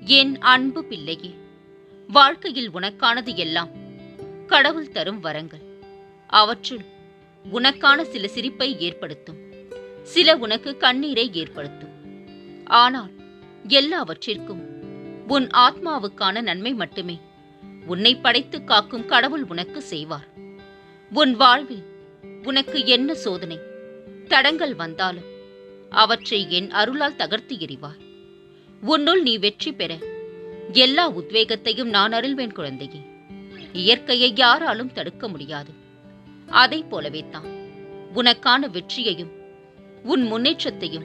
என் அன்பு பிள்ளையே வாழ்க்கையில் உனக்கானது எல்லாம் கடவுள் தரும் வரங்கள். அவற்றுள் உனக்கான சில சிரிப்பை ஏற்படுத்தும் சில உனக்கு கண்ணீரை ஏற்படுத்தும். ஆனால் எல்லாவற்றிற்கும் உன் ஆத்மாவுக்கான நன்மை மட்டுமே உன்னை படைத்து காக்கும் கடவுள் உனக்கு செய்வார். உன் வாழ்வில் உனக்கு என்ன சோதனை தடங்கள் வந்தாலும் அவற்றை என் அருளால் தகர்த்து எறிவார். உன்னுள் நீ வெற்றி பெற. எல்லா உத்வேகத்தையும் நான் அருள்வேன் குழந்தையே. இயற்கையை யாராலும் தடுக்க முடியாது. அதைப் போலவே தான். உனக்கான வெற்றியையும் உன் முன்னேற்றத்தையும்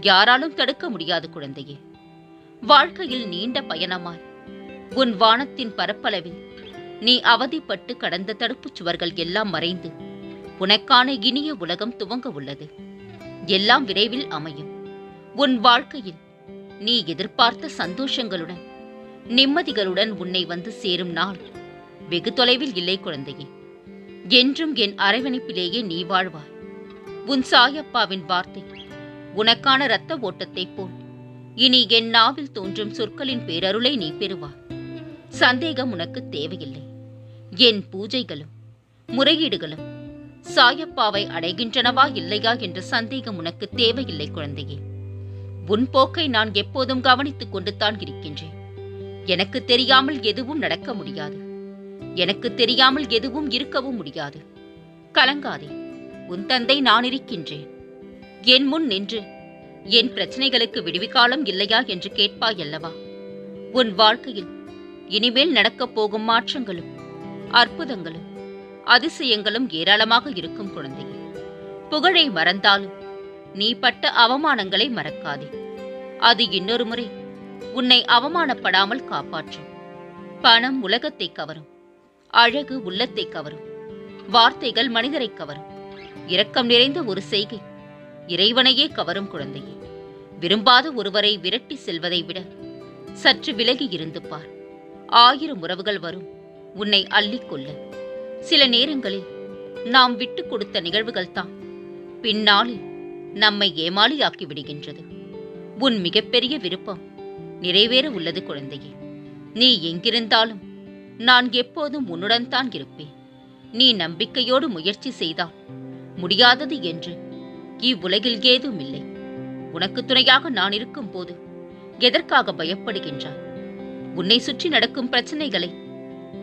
யாராலும் தடுக்க முடியாது குழந்தையே. வாழ்க்கையில் நீண்ட பயணமாய் உன் வானத்தின் பரப்பளவில் நீ அவதிப்பட்டு கடந்த தடுப்புச் சுவர்கள் எல்லாம் மறைந்து உனக்கான இனிய உலகம் துவங்க உள்ளது. எல்லாம் விரைவில் அமையும். உன் வாழ்க்கையில் நீ எதிர்பார்த்த சந்தோஷங்களுடன் நிம்மதிகளுடன் உன்னை வந்து சேரும் நாள். வெகு தொலைவில் இல்லை குழந்தையே. என்றும் என் அரவணைப்பிலேயே நீ வாழ்வாய். உன் சாயப்பாவின் வார்த்தை உனக்கான இரத்த ஓட்டத்தைப் போல். இனி என் நாவில் தோன்றும் சொற்களின் பேரருளை நீ பெறுவாய். சந்தேகம் உனக்கு தேவையில்லை. என் பூஜைகளும் முறையீடுகளும் சாயப்பாவை அடைகின்றனவா இல்லையா என்ற சந்தேகம் உனக்கு தேவையில்லை குழந்தையே. உன் போக்கை நான் எப்போதும் கவனித்துக் கொண்டுதான் இருக்கின்றேன். எனக்கு தெரியாமல் எதுவும் நடக்க முடியாது. எனக்கு தெரியாமல் எதுவும் இருக்கவும் முடியாது. கலங்காதே உன் தந்தை நான் இருக்கின்றேன். என் முன் நின்று என் பிரச்சனைகளுக்கு விடுவிக்காலம் இல்லையா என்று கேட்பாய் அல்லவா? உன் வாழ்க்கையில் இனிமேல் நடக்கப் போகும் மாற்றங்களும் அற்புதங்களும் அதிசயங்களும் ஏராளமாக இருக்கும் குழந்தையே. புகழை மறந்தாலும் நீ பட்ட அவமானங்களை மறக்காதே. அது இன்னொரு முறை உன்னை அவமானப்படாமல் காப்பாற்றும் பணம் உலகத்தை கவரும். அழகு உள்ளத்தை கவரும். வார்த்தைகள் மனிதரை கவரும். இரக்கம் நிறைந்த ஒரு செய்கை. இறைவனையே கவரும் குழந்தையே. விரும்பாத ஒருவரை விரட்டி செல்வதை விட சற்று விலகி இருந்து பார். ஆயிரம் உறவுகள் வரும். உன்னை அள்ளிக்கொள்ள சில நேரங்களில் நாம் விட்டு கொடுத்த நிகழ்வுகள் தான். பின்னாளில் நம்மை ஏமாளியாக்கி விடுகின்றது உன் மிகப்பெரிய விருப்பம் நிறைவேற உள்ளது குழந்தையே. நீ எங்கிருந்தாலும் நான் எப்போதும் உன்னுடன் தான் இருப்பேன். நீ நம்பிக்கையோடு முயற்சி செய்தால் முடியாதது என்று இவ்வுலகில் ஏதும் இல்லை. உனக்கு துணையாக நான் இருக்கும் போது எதற்காக பயப்படுகின்றாய்? உன்னை சுற்றி நடக்கும் பிரச்சனைகளை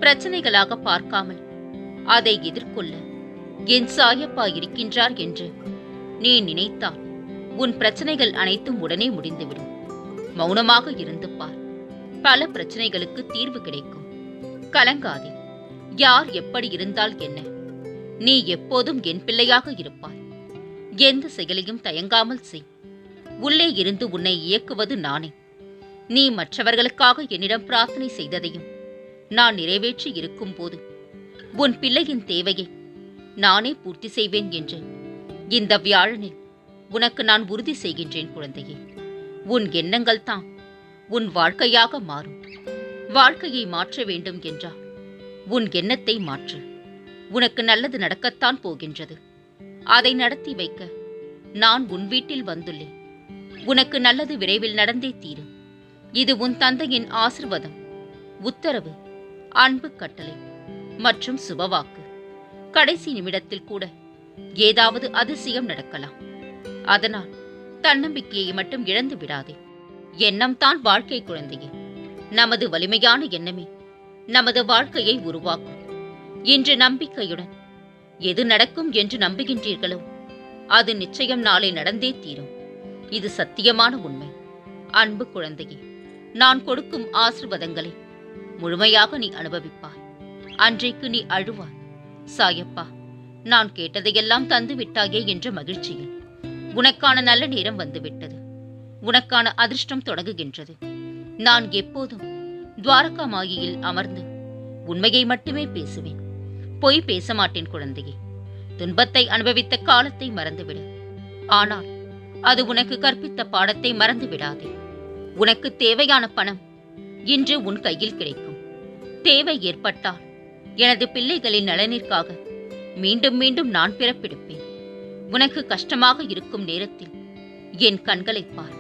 பிரச்சனைகளாக பார்க்காமல் அதை எதிர்கொள்ள என் சாயப்பா இருக்கின்றார் என்று நீ நினைத்தால் உன் பிரச்சனைகள் அனைத்தும் உடனே முடிந்துவிடும். மௌனமாக இருந்து பார். பல பிரச்சனைகளுக்கு தீர்வு கிடைக்கும். கலங்காதே. யார் எப்படி இருந்தால் என்ன? நீ எப்போதும் என் பிள்ளையாக இருப்பாய். எந்த செயலையும் தயங்காமல் செய். உள்ளே இருந்து உன்னை இயக்குவது நானே. நீ மற்றவர்களுக்காக என்னிடம் பிரார்த்தனை செய்ததையும் நான் நிறைவேற்றி இருக்கும் போது உன் பிள்ளையின் தேவையை நானே பூர்த்தி செய்வேன் என்று இந்த வியாழனில் உனக்கு நான் உறுதி செய்கின்றேன் குழந்தையே. உன் எண்ணங்கள் தான் உன் வாழ்க்கையாக மாறும். வாழ்க்கையை மாற்ற வேண்டும் என்றால் உன் எண்ணத்தை மாற்று. உனக்கு நல்லது நடக்கத்தான் போகின்றது. அதை நடத்தி வைக்க நான் உன் வீட்டில் வந்துள்ளேன். உனக்கு நல்லது விரைவில் நடந்தே தீரும். இது உன் தந்தையின் ஆசிர்வாதம். உத்தரவு அன்பு கட்டளை மற்றும் சுபவாக்கு. கடைசி நிமிடத்தில் கூட ஏதாவது அதிசயம் நடக்கலாம். அதனால் தன்னம்பிக்கையை மட்டும் இழந்து விடாதே. எண்ணம் தான் வாழ்க்கை குழந்தையே. நமது வலிமையான எண்ணமே நமது வாழ்க்கையை உருவாக்கும். இன்று நம்பிக்கையுடன் எது நடக்கும் என்று நம்புகின்றீர்களோ அது நிச்சயம் நாளை நடந்தே தீரும். இது சத்தியமான உண்மை. அன்பு குழந்தையே நான் கொடுக்கும் ஆசிர்வாதங்களை முழுமையாக நீ அனுபவிப்பாய். அன்றைக்கு நீ அழுவாய். சாயப்பா நான் கேட்டதையெல்லாம் தந்து விட்டாயே என்ற மகிழ்ச்சியில். உனக்கான நல்ல நேரம் வந்துவிட்டது. உனக்கான அதிர்ஷ்டம் தொடங்குகின்றது. நான் எப்போதும் துவாரகா மாயியில் அமர்ந்து உண்மையை மட்டுமே பேசுவேன். பொய் பேச மாட்டேன் குழந்தையே. துன்பத்தை அனுபவித்த காலத்தை மறந்துவிடு. ஆனால் அது உனக்கு கற்பித்த பாடத்தை மறந்து விடாதே உனக்கு தேவையான பணம் இன்று உன் கையில் கிடைக்கும். தேவை ஏற்பட்டால் எனது பிள்ளைகளின் நலனிற்காக மீண்டும் மீண்டும் நான் பிறப்பெடுப்பேன். உனக்கு கஷ்டமாக இருக்கும் நேரத்தில் என் கண்களைப் பார்.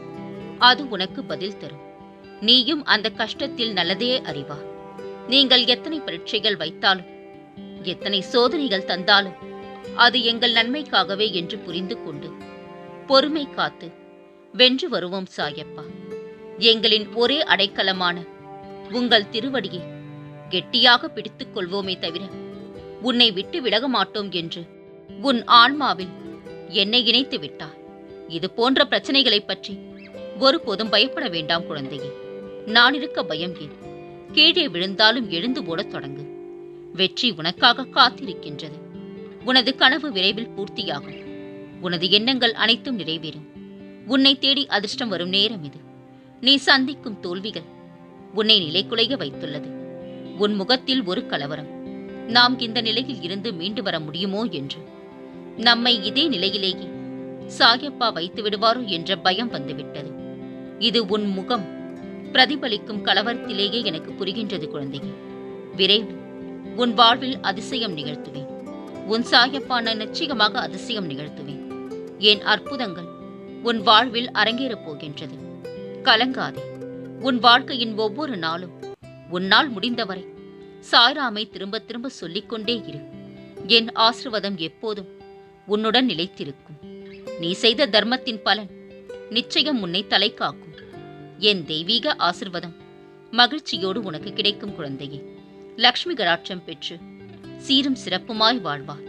அது உனக்கு பதில் தரும். நீயும் அந்த கஷ்டத்தில் நல்லதே அறிவா. நீங்கள் எத்தனை பரீட்சைகள் வைத்தாலும் எத்தனை சோதனைகள் தந்தாலும் அது எங்கள் நன்மைக்காகவே என்று புரிந்து கொண்டு பொறுமை காத்து வென்று வருவோம் சாயப்பா. எங்களின் ஒரே அடைக்கலமான உங்கள் திருவடியை கெட்டியாக பிடித்துக் கொள்வோமே தவிர உன்னை விட்டு விலக மாட்டோம் என்று. உன் ஆன்மாவில் என்னை இணைத்து விட்டார் இது போன்ற பிரச்சனைகளைப் பற்றி ஒருபோதும் பயப்பட வேண்டாம் குழந்தையே. நான் இருக்க பயம் ஏன்? கீழே விழுந்தாலும் எழுந்து ஓடத் தொடங்கு. வெற்றி உனக்காக காத்திருக்கின்றது. உனது கனவு விரைவில் பூர்த்தியாகும். உனது எண்ணங்கள் அனைத்தும் நிறைவேறும். உன்னை தேடி அதிர்ஷ்டம் வரும் நேரம் இது. நீ சந்திக்கும் தோல்விகள் உன்னை நிலைக்குலைய வைத்துள்ளது. உன் முகத்தில் ஒரு கலவரம். நாம் இந்த நிலையில் இருந்து மீண்டு வர முடியுமோ என்று. நம்மை இதே நிலையிலேயே சாயப்பா வைத்து விடுவாரோ என்ற பயம் வந்துவிட்டது. இது உன் முகம். பிரதிபலிக்கும் கலவரத்திலேயே எனக்கு புரிகின்றது குழந்தையே. விரைவில் உன் வாழ்வில் அதிசயம் நிகழ்த்துவேன். உன் சாயப்பா நான் நிச்சயமாக அதிசயம் நிகழ்த்துவேன். என் அற்புதங்கள் உன் வாழ்வில் அரங்கேறப் போகின்றது. கலங்காதே. உன் வாழ்க்கையின் ஒவ்வொரு நாளும் உன்னால் முடிந்தவரை சாய்ராமை திரும்ப திரும்ப சொல்லிக்கொண்டே இரு. என் ஆசிர்வாதம் எப்போதும் உன்னுடன் நிலைத்திருக்கும். நீ செய்த தர்மத்தின் பலன் நிச்சயம் உன்னை தலை காக்கும். என் தெய்வீக ஆசிர்வாதம் மகிழ்ச்சியோடு உனக்கு கிடைக்கும் குழந்தையே. லக்ஷ்மி கடாட்சம் பெற்று சீரும் சிறப்புமாய் வாழ்வார்.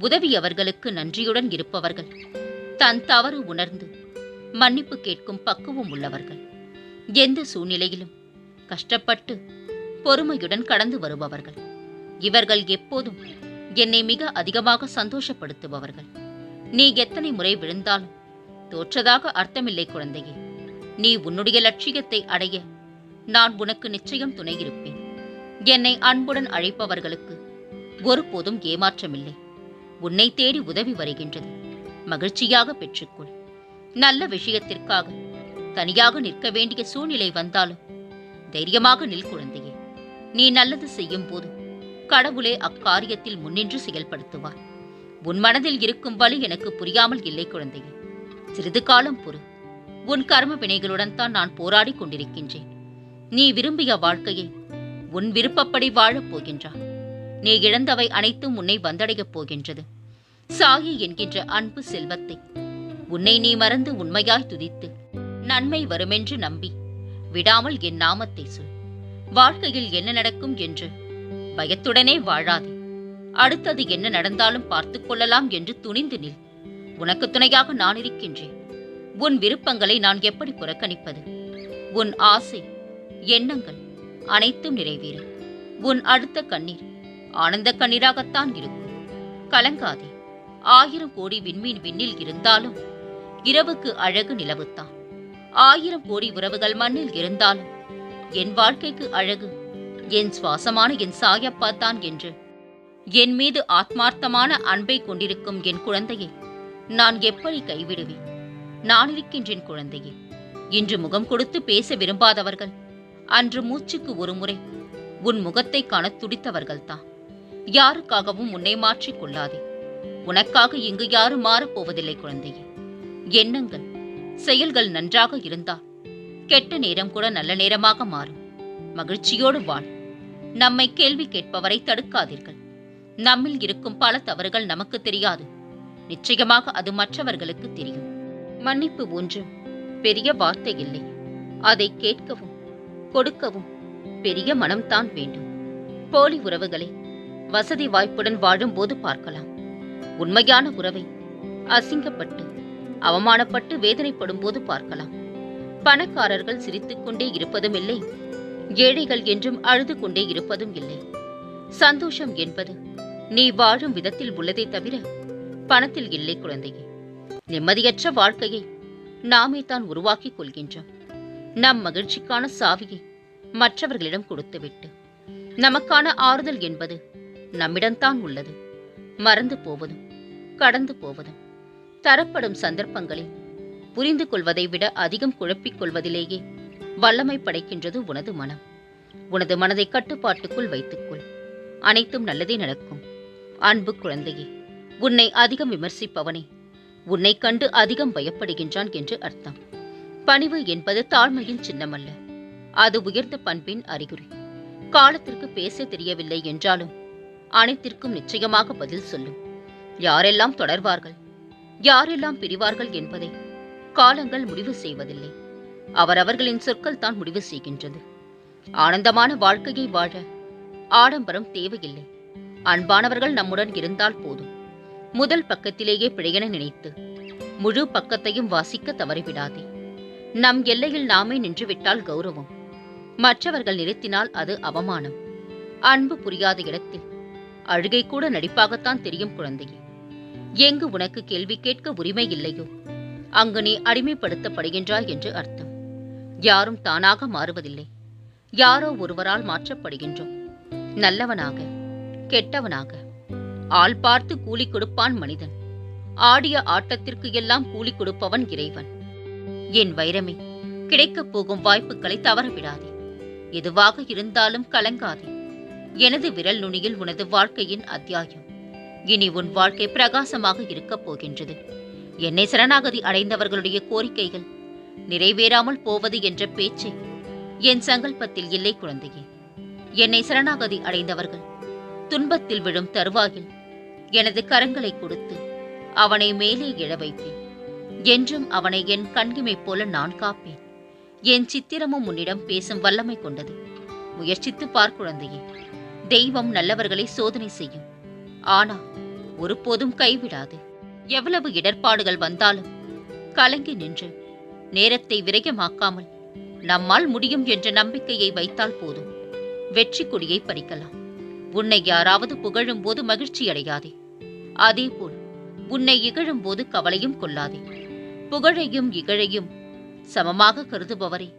உதவியவர்களுக்கு நன்றியுடன் இருப்பவர்கள். தன் தவறு உணர்ந்து மன்னிப்பு கேட்கும் பக்குவம் உள்ளவர்கள். எந்த சூழ்நிலையிலும் கஷ்டப்பட்டு பொறுமையுடன் கடந்து வருபவர்கள். இவர்கள் எப்போதும் என்னை மிக அதிகமாக சந்தோஷப்படுத்துபவர்கள். நீ எத்தனை முறை விழுந்தாலும் தோற்றதாக அர்த்தமில்லை குழந்தையே. நீ உன்னுடைய லட்சியத்தை அடைய நான் உனக்கு நிச்சயம் துணை இருப்பேன். என்னை அன்புடன் அழைப்பவர்களுக்கு ஒருபோதும் ஏமாற்றமில்லை. உன்னை தேடி உதவி வருகின்றது. மகிழ்ச்சியாக பெற்றுக்கொள். நல்ல விஷயத்திற்காக தனியாக நிற்க வேண்டிய சூழ்நிலை வந்தாலும் தைரியமாக நில் குழந்தையே. நீ நல்லது செய்யும் போது கடவுளே அக்காரியத்தில் முன்னின்று செயல்படுத்துவார். உன் மனதில் இருக்கும் வழி எனக்கு புரியாமல் இல்லை குழந்தையே. சிறிது காலம் பொறு. உன் கர்ம வினைகளுடன் தான் நான் போராடிக் கொண்டிருக்கின்றேன். நீ விரும்பிய வாழ்க்கையை உன் விருப்பப்படி வாழப் போகின்றாய். நீ இழந்தவை அனைத்தும் உன்னை வந்தடையப் போகின்றது. சாகி என்கின்ற அன்பு செல்வத்தை உன்னை நீ மறந்து உண்மையாய் துதித்து நன்மை வருமென்று நம்பி விடாமல் என் நாமத்தை சொல். வாழ்க்கையில் என்ன நடக்கும் என்று. பயத்துடனே வாழாதே. அடுத்தது என்ன நடந்தாலும் பார்த்துக் கொள்ளலாம் என்று துணிந்து நில். உனக்கு துணையாக நான் இருக்கின்றேன். உன் விருப்பங்களை நான் எப்படி புறக்கணிப்பது? உன் ஆசை எண்ணங்கள் அனைத்தும் நிறைவேறும். உன் அடுத்த கண்ணீர் ஆனந்த கண்ணீராகத்தான் இருக்கும். கலங்காதே. ஆயிரம் கோடி விண்மீன் விண்ணில் இருந்தாலும் இரவுக்கு அழகு நிலவுத்தான். ஆயிரம் கோடி உறவுகள் மண்ணில் இருந்தாலும் என் வாழ்க்கைக்கு அழகு. என் சுவாசமான என் சாயப்பா தான் என்று. என் மீது ஆத்மார்த்தமான அன்பை கொண்டிருக்கும் என் குழந்தையை நான் எப்படி கைவிடுவேன்? நான் இருக்கின்றேன் குழந்தையே. இன்று முகம் கொடுத்து பேச விரும்பாதவர்கள் அன்று மூச்சுக்கு ஒரு முறை உன் முகத்தை காண துடித்தவர்கள்தான். யாருக்காகவும் உன்னை மாற்றிக் கொள்ளாதே. உனக்காக இங்கு யாரும் மாறப்போவதில்லை குழந்தையே. எண்ணங்கள் செயல்கள் நன்றாக இருந்தால் கெட்ட நேரம் கூட நல்ல நேரமாக மாறும். மகிழ்ச்சியோடு வாழ். நம்மை கேள்வி கேட்பவரை தடுக்காதீர்கள். நம்மில் இருக்கும் பல தவறுகள் நமக்கு தெரியாது. நிச்சயமாக அது மற்றவர்களுக்கு தெரியும். மன்னிப்பு ஒன்றும் பெரிய வார்த்தை இல்லை. அதை கேட்கவும் கொடுக்கவும் பெரிய மனம்தான் வேண்டும். போலி உறவுகளை வசதி வாய்ப்புடன் வாழும்போது பார்க்கலாம். உண்மையான உறவை அசிங்கப்பட்டு அவமானப்பட்டு வேதனைப்படும் போது பார்க்கலாம். பணக்காரர்கள் சிரித்துக்கொண்டே இருப்பதும் இல்லை. ஏழைகள் என்றும் அழுது கொண்டே இருப்பதும் இல்லை. சந்தோஷம் என்பது நீ வாழும் விதத்தில் உள்ளதே தவிர பணத்தில் இல்லை குழந்தையே. நிம்மதியற்ற வாழ்க்கையை நாமே தான் உருவாக்கிக் கொள்கின்றோம். நம் மகிழ்ச்சிக்கான சாவியை மற்றவர்களிடம் கொடுத்துவிட்டு நமக்கான ஆறுதல் என்பது நம்மிடம்தான் உள்ளது. மறந்து போவதும் கடந்து போவதும் தரப்படும் சந்தர்ப்பங்களில் புரிந்து கொள்வதை விட அதிகம் குழப்பிக் கொள்வதிலேயே வல்லமை படைக்கின்றது உனது மனம். உனது மனதை கட்டுப்பாட்டுக்குள் வைத்துக்கொள். அனைத்தும் நல்லதே நடக்கும். அன்பு குழந்தையே உன்னை அதிகம் விமர்சிப்பவனே உன்னை கண்டு அதிகம் பயப்படுகின்றான் என்று அர்த்தம். பணிவு என்பது தாழ்மையின் சின்னமல்ல. அது உயர்ந்த பண்பின் அறிகுறி. காலத்திற்கு பேச தெரியவில்லை என்றாலும் அனைத்திற்கும் நிச்சயமாக பதில் சொல்லும். யாரெல்லாம் தொடர்வார்கள் யாரெல்லாம் பிரிவார்கள் என்பதை காலங்கள் முடிவு செய்வதில்லை. அவரவர்களின் சொற்கள் தான் முடிவு செய்கின்றது. ஆனந்தமான வாழ்க்கையை வாழ ஆடம்பரம் தேவையில்லை. அன்பானவர்கள் நம்முடன் இருந்தால் போதும். முதல் பக்கத்திலேயே பிழையென நினைத்து முழு பக்கத்தையும் வாசிக்க தவறிவிடாதே. நம் எல்லையில் நாமே நின்றுவிட்டால் கௌரவம். மற்றவர்கள் நிறுத்தினால் அது அவமானம். அன்பு புரியாத இடத்தில் அழுகை கூட நடிப்பாகத்தான் தெரியும் குழந்தையே. எங்கு உனக்கு கேள்வி கேட்க உரிமை இல்லையோ? அங்கு நீ அடிமைப்படுத்தப்படுகின்றாய் என்று அர்த்தம். யாரும் தானாக மாறுவதில்லை. யாரோ ஒருவரால் மாற்றப்படுகின்றோம். நல்லவனாக கெட்டவனாக. ஆள் பார்த்து கூலி கொடுப்பான் மனிதன். ஆடிய ஆட்டத்திற்கு எல்லாம் கூலி கொடுப்பவன் இறைவன். என் வைரமே கிடைக்கப் போகும் வாய்ப்புகளை தவறவிடாதே. எதுவாக இருந்தாலும் கலங்காதே. எனது விரல் நுனியில் உனது வாழ்க்கையின் அத்தியாயம். இனி உன் வாழ்க்கை பிரகாசமாக இருக்கப் போகின்றது. என்னை சரணாகதி அடைந்தவர்களுடைய கோரிக்கைகள் நிறைவேறாமல் போவது என்ற பேச்சை என் சங்கல்பத்தில் இல்லை குழந்தையே. என்னை சரணாகதி அடைந்தவர்கள் துன்பத்தில் விழும் தருவாயில் எனது கரங்களை கொடுத்து அவனை மேலே எழ வைப்பேன். என்றும் அவனை என் கண்கிமை போல நான் காப்பேன். என் சித்திரமும் உன்னிடம் பேசும் வல்லமை கொண்டது. முயற்சித்து பார் குழந்தையே. தெய்வம் நல்லவர்களை சோதனை செய்யும். ஆனா ஒருபோதும் கைவிடாது. எவ்வளவு இடர்பாடுகள் வந்தாலும் கலங்கி நின்று நேரத்தை விரயமாக்காமல் நம்மால் முடியும் என்ற நம்பிக்கையை வைத்தால் போதும். வெற்றி கொடியை பறிக்கலாம். உன்னை யாராவது புகழும் போது மகிழ்ச்சி அடையாதே. அதேபோல் உன்னை இகழும் போது கவலையும் கொள்ளாதே. புகழையும் இகழையும் சமமாக கருதுபவரே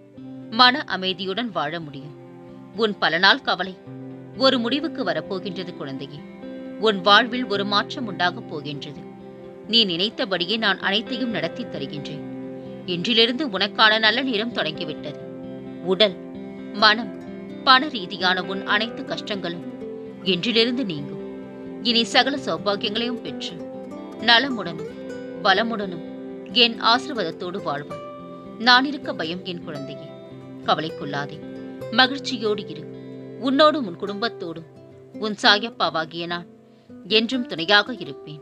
மன அமைதியுடன் வாழ முடியும். உன் பல நாள் கவலை ஒரு முடிவுக்கு வரப்போகின்றது குழந்தையே. உன் வாழ்வில் ஒரு மாற்றம் உண்டாகப் போகின்றது. நீ நினைத்தபடியே நான் அனைத்தையும் நடத்தி தருகின்றேன். இன்றிலிருந்து உனக்கான நல்ல நேரம் தொடங்கிவிட்டது. உடல் மனம் பண ரீதியான உன் அனைத்து கஷ்டங்களும் இன்றிலிருந்து நீங்கும். இனி சகல சௌபாகியங்களையும் பெற்று நலமுடனும் பலமுடனும் என் ஆசிர்வாதத்தோடு வாழ்வாய். நான் இருக்க பயம் என் குழந்தையே கவலை கொள்ளாதே மகிழ்ச்சியோடு இரு. உன்னோடும் உன் குடும்பத்தோடும் உன் சாயப்பாவாகிய நான் என்றும் துணையாக இருப்பேன்.